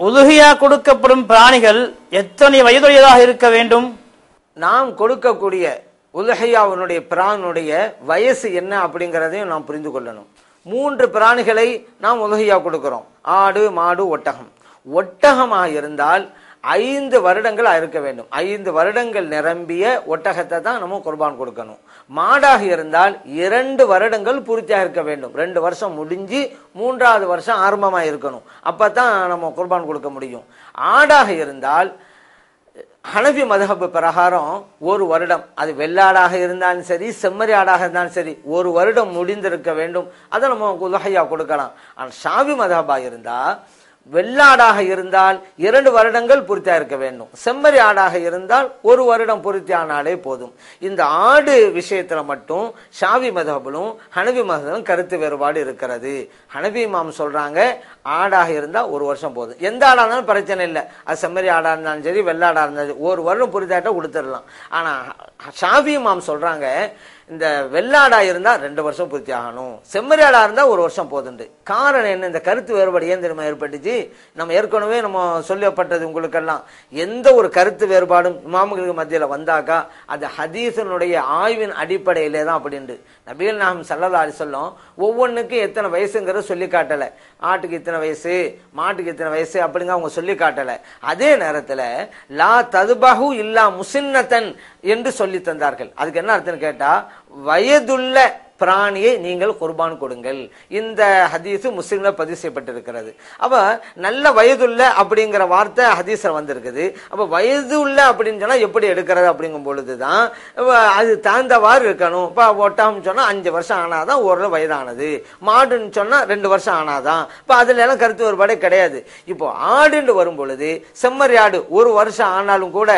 உதுகையா கொடுக்கப்படும் பிராணிகள் எத்தனை வயதுடையதாக இருக்க வேண்டும்? நாம் கொடுக்கக்கூடிய உலகையாவினுடைய பிராணுடைய வயசு என்ன அப்படிங்கிறதையும் நாம் புரிந்து கொள்ளணும். மூன்று பிராணிகளை நாம் உலகையா கொடுக்கிறோம். ஆடு மாடு ஒட்டகம். ஒட்டகமாக இருந்தால் ஐந்து வருடங்கள் இருக்க வேண்டும். ஐந்து வருடங்கள் நிரம்பிய ஒட்டகத்தை தான் நம்ம குர்பான் கொடுக்கணும். மாடாக இருந்தால் இரண்டு வருடங்கள் பூர்த்தியாக இருக்க வேண்டும். ரெண்டு வருஷம் முடிஞ்சு மூன்றாவது வருஷம் ஆரம்பமாக இருக்கணும். அப்போ தான் நம்ம குர்பான் கொடுக்க முடியும். ஆடாக இருந்தால் ஹனபி மதகபு பிரகாரம் ஒரு வருடம். அது வெள்ளாடாக இருந்தாலும் சரி செம்மறி ஆடாக இருந்தாலும் சரி ஒரு வருடம் முடிந்திருக்க வேண்டும். அதை நம்ம உலகையாக கொடுக்கலாம். ஆனால் ஷாவி மதஹபா இருந்தால் வெள்ளாடாக இருந்தால் இரண்டு வருடங்கள் பூர்த்தியா இருக்க வேண்டும். செம்மறி ஆடாக இருந்தால் ஒரு வருடம் பொருத்தியானாலே போதும். இந்த ஆடு விஷயத்துல மட்டும் ஷாவி மதஹபிலும் ஹனவி மதஹபிலும் கருத்து வேறுபாடு இருக்கிறது. ஹனவி மாம் சொல்றாங்க ஆடாக இருந்தால் ஒரு வருஷம் போதும். எந்த ஆடா இருந்தாலும் பிரச்சனை இல்லை. அது செம்மறி ஆடா இருந்தாலும் சரி வெள்ளாடா இருந்தாலும் சரி ஒரு வருடம் பூர்த்தியாட்ட கொடுத்துடலாம். ஆனா ஷாவி மாம் சொல்றாங்க இந்த வெள்ளாடா இருந்தா ரெண்டு வருஷம் பூர்த்தி ஆகணும். செம்மறியாடா இருந்தால் இருந்தா ஒரு வருஷம் போதுண்டு. காரணம் என்ன? இந்த கருத்து வேறுபாடு ஏன் தெரியுமா ஏற்பட்டுச்சு? நம்ம ஏற்கனவே நம்ம சொல்லப்பட்டது உங்களுக்கெல்லாம். எந்த ஒரு கருத்து வேறுபாடும் இமாமுகளுக்கு மத்தியில் வந்தாக்கா அது ஹதீசனுடைய ஆய்வின் அடிப்படையிலே தான் அப்படின்ட்டு. நபிகள் நாம் சல்லல்லா சொல்லும் ஒவ்வொன்றுக்கும் எத்தனை வயசுங்கிறத சொல்லி காட்டலை. ஆட்டுக்கு இத்தனை வயசு மாட்டுக்கு இத்தனை வயசு அப்படிங்க அவங்க சொல்லி காட்டலை. அதே நேரத்தில் லா ததுபகு இல்லா முசின்னத்தன் என்று சொல்லி தந்தார்கள். அதுக்கு என்ன அர்த்தம் கேட்டால் வயதுள்ள பிராணியை நீங்கள் குர்பான் கொடுங்கள். இந்த ஹதீஸ் முஸ்லீம்ல பதிவு செய்யப்பட்டிருக்கிறது. அப்ப நல்ல வயதுள்ள அப்படிங்கிற வார்த்தை ஹதீஸ்ல வந்திருக்குது. அப்ப வயதுள்ள அப்படின்னு சொன்னா எப்படி எடுக்கிறது அப்படிங்கும் பொழுதுதான் அது தகுந்தவாறு இருக்கணும். இப்ப ஒட்டகம் சொன்னா அஞ்சு வருஷம் ஆனாதான் ஓரளவு வயதானது. மாடுன்னு சொன்னா ரெண்டு வருஷம் ஆனாதான். இப்ப அதுல எல்லாம் கருத்து வேறுபாடே கிடையாது. இப்போ ஆடுன்னு வரும் பொழுது செம்மறி ஆடு ஒரு வருஷம் ஆனாலும் கூட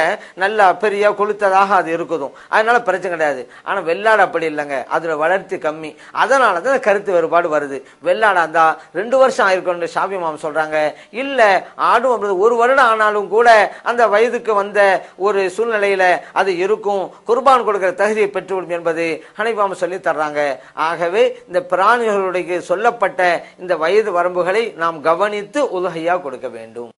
நல்லா பெரிய கொளுத்ததாக அது இருக்குதும். அதனால பிரச்சனை கிடையாது. ஆனா வெள்ளாடு அப்படி இல்லைங்க. அதுல கருத்து கம்மி. அதனால தான் கருத்து வேறுபாடு வருது. வெள்ளாடா இருந்தா ரெண்டு வருஷம் ஆயிருக்கும்னு ஷாபி மாம் சொல்றாங்க. இல்ல ஆடும் அப்படி ஒரு வருடம் ஆனாலும் கூட அந்த வயதுக்கு வந்த ஒரு சூழ்நிலையில அது இருக்கும். குர்பான் கொடுக்கிற தகுதியை பெற்றுவிடும் என்பது ஹனிபாம் சொல்லி தர்றாங்க. ஆகவே இந்த பிராணிகளுடைய சொல்லப்பட்ட இந்த வயது வரம்புகளை நாம் கவனித்து உதகையா கொடுக்க வேண்டும்.